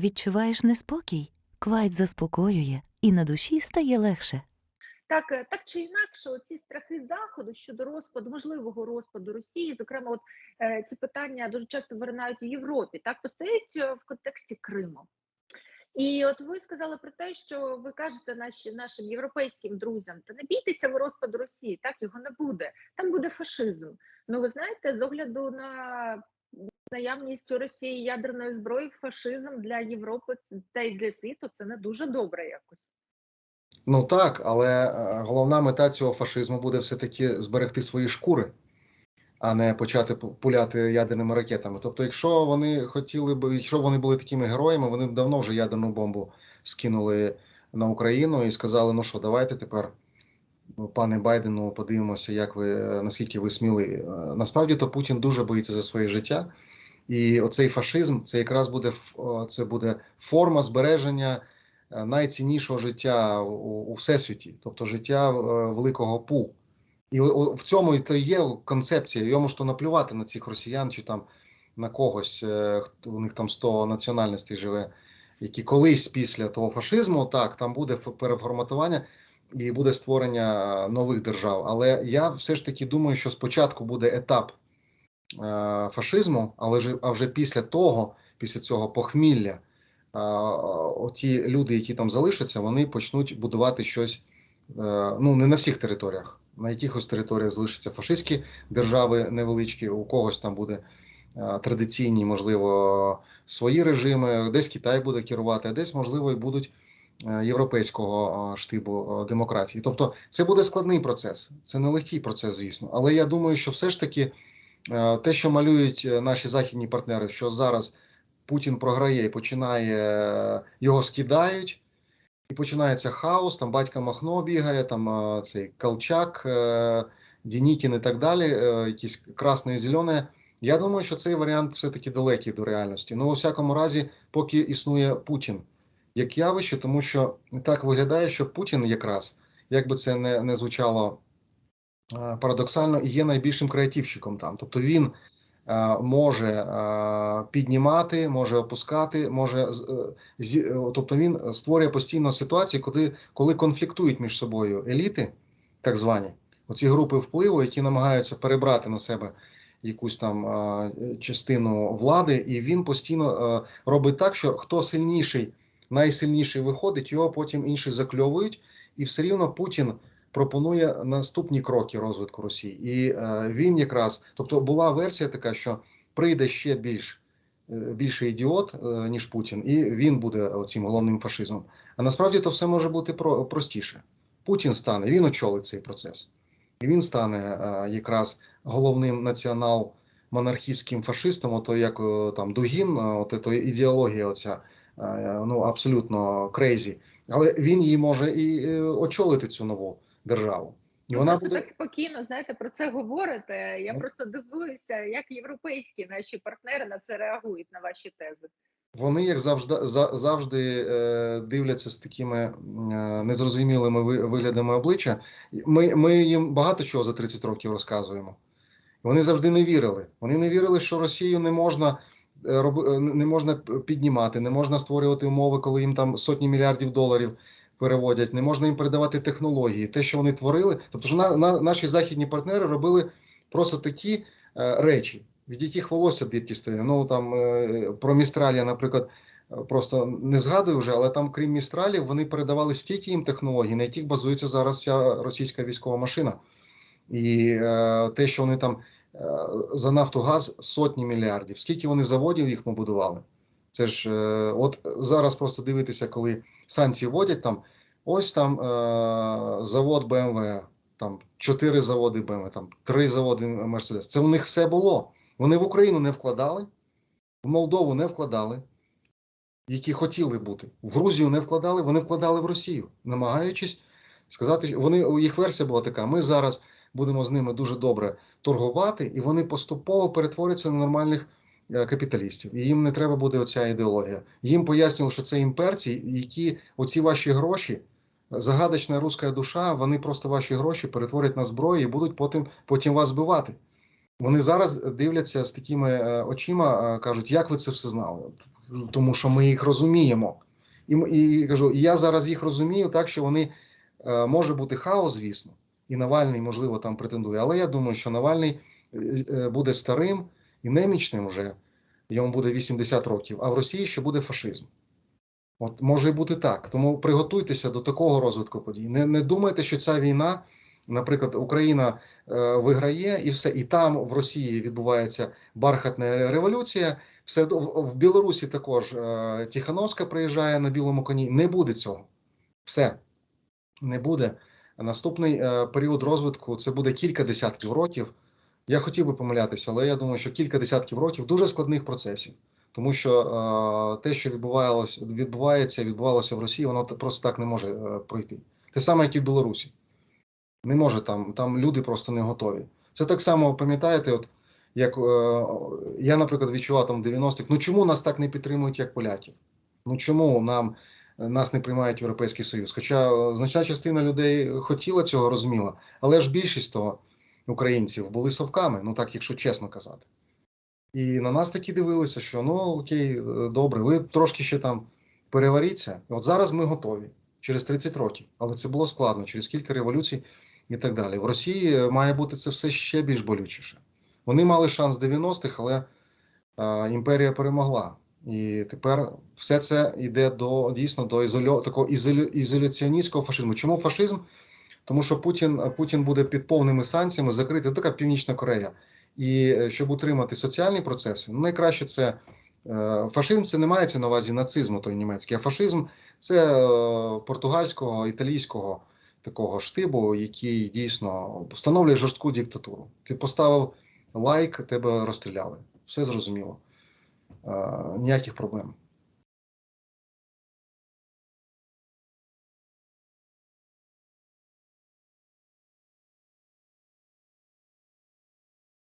Відчуваєш неспокій? Квайт заспокоює, і на душі стає легше. Так, е, так чи інакше, ці страхи заходу щодо розпаду, можливого розпаду Росії, зокрема, от е, ці питання дуже часто виринають в Європі, так постають е, в контексті Криму. І от ви сказали про те, що ви кажете наші, нашим європейським друзям, та не бійтеся ви розпаду Росії, так його не буде. Там буде фашизм. Ну ви знаєте, з огляду на наявність у Росії ядерної зброї, фашизм для Європи та й для світу це не дуже добре якось. Ну так, але е, головна мета цього фашизму буде все-таки зберегти свої шкури, а не почати пуляти ядерними ракетами. Тобто, якщо вони хотіли б, якщо вони були такими героями, вони б давно вже ядерну бомбу скинули на Україну і сказали: ну що, давайте тепер, пане Байдену, подивимося, як ви наскільки ви сміливі. Е, Насправді то Путін дуже боїться за своє життя. І оцей фашизм це якраз буде це буде форма збереження е, найціннішого життя у, всесвіті, тобто життя е, великого пу. І в цьому і то є концепція. Йому ж то наплювати на цих росіян чи там на когось, е, у них там 100 національностей живе, які колись після того фашизму, так, там буде переформатування і буде створення нових держав. Але я все ж таки думаю, що спочатку буде етап фашизму, але ж а вже після того, після цього похмілля, е, оті люди, які там залишаться, вони почнуть будувати щось. е, Ну не на всіх територіях, на якихось територіях залишаться фашистські держави невеличкі, у когось там буде е, традиційні, можливо, свої режими. Десь Китай буде керувати, а десь, можливо, і будуть е, європейського е, штибу е, демократії. Тобто, це буде складний процес, це не легкий процес, звісно. Але я думаю, що все ж таки е, те, що малюють е, наші західні партнери, що зараз Путін програє і починає е, його скидають. І починається хаос, там батька Махно бігає, там е, цей Колчак, е, Дінікін і так далі, е, якісь красне і зелене. Я думаю, що цей варіант все-таки далекий до реальності. Ну, у всякому разі, поки існує Путін як явище, тому що так виглядає, що Путін якраз, як би це не, не звучало е, парадоксально, і є найбільшим креативщиком там. Тобто він е, може е, піднімати, може опускати, може е, е, тобто він створює постійно ситуації, коли, коли конфліктують між собою еліти, так звані, оці групи впливу, які намагаються перебрати на себе якусь там е, частину влади, і він постійно е, робить так, що хто сильніший, найсильніший виходить, його потім інші закльовують, і все рівно Путін пропонує наступні кроки розвитку Росії. І е, він якраз, тобто була версія така, що прийде ще більш е, більший ідіот, е, ніж Путін, і він буде цим головним фашизмом. А насправді то все може бути про, простіше. Путін стане, він очолить цей процес, і він стане якраз головним націонал-монархістським фашистом, ото як там Дугін, от ето ідеологія, оця ну абсолютно крейзі. Але він її може і очолити цю нову державу. І вона просто буде так спокійно знаєте про це говорите. Я Ну. просто дивуюся, як європейські наші партнери на це реагують на ваші тези. Вони, як завжди, за- завжди е, дивляться з такими е, незрозумілими ви- виглядами обличчя. Ми, ми їм багато чого за 30 років розказуємо. Вони завжди не вірили. Вони не вірили, що Росію не можна е, не можна піднімати, не можна створювати умови, коли їм там сотні мільярдів доларів переводять, не можна їм передавати технології. Те, що вони творили, тобто ж на, на, наші західні партнери робили просто такі е, речі, від яких волосся дибки стає. Ну там е, про Містраль я, наприклад, просто не згадую вже, але там, крім Містралів, вони передавали стільки їм технологій, на яких базується зараз вся російська військова машина. І е, те, що вони там е, за Нафтогаз сотні мільярдів, скільки вони заводів їх побудували. Це ж е, от зараз просто дивитися, коли санкції вводять там, ось там е, завод БМВ, там чотири заводи БМВ, там три заводи Мерседес. Це у них все було. Вони в Україну не вкладали, в Молдову не вкладали, які хотіли бути. В Грузію не вкладали, вони вкладали в Росію, намагаючись сказати, що вони їх версія була така: ми зараз будемо з ними дуже добре торгувати, і вони поступово перетворяться на нормальних капіталістів. І їм не треба буде оця ідеологія. Їм пояснювали, що це імперці, які оці ваші гроші. Загадочна руська душа, вони просто ваші гроші перетворять на зброю і будуть потім, потім вас збивати. Вони зараз дивляться з такими е, очима, е, кажуть, як ви це все знали? Тому що ми їх розуміємо. І, і кажу, я зараз їх розумію так, що вони е, може бути хаос, звісно, і Навальний, можливо, там претендує. Але я думаю, що Навальний е, е, буде старим і немічним вже, йому буде 80 років, а в Росії ще буде фашизм. От може бути так. Тому приготуйтеся до такого розвитку подій. Не, не думайте, що ця війна, наприклад, Україна е, виграє і все, і там в Росії відбувається бархатна революція. Все в, в Білорусі також е, Тихановська приїжджає на білому коні. Не буде цього. Все не буде. Наступний е, період розвитку це буде кілька десятків років. Я хотів би помилятися, але я думаю, що кілька десятків років дуже складних процесів. Тому що е, те, що відбувалося, відбувається, відбувалося в Росії, воно просто так не може е, пройти. Те саме, як і в Білорусі. Не може там, там люди просто не готові. Це так само, пам'ятаєте, от як е, я, наприклад, відчував там в 90-х, ну чому нас так не підтримують, як поляків? Ну чому нам нас не приймають в Європейський Союз? Хоча е, значна частина людей хотіла цього, розуміла, але ж більшість того українців були совками, ну так, якщо чесно казати. І на нас такі дивилися, що ну окей, е, добре, ви трошки ще там переваріться. От зараз ми готові через 30 років, але це було складно через кілька революцій і так далі. В Росії е, має бути це все ще більш болючіше. Вони мали шанс 90-х, але е, імперія перемогла. І тепер все це йде до дійсно до ізольо, такого ізолю, ізоляціоністського фашизму. Чому фашизм? Тому що Путін, Путін буде під повними санкціями закрити така Північна Корея. І е, щоб утримати соціальні процеси, ну найкраще це е, фашизм. Це не мається на увазі нацизму, той німецький, а фашизм це е, португальського, італійського такого штибу, який дійсно встановлює жорстку диктатуру. Ти поставив лайк, тебе розстріляли. Все зрозуміло. Е, ніяких проблем.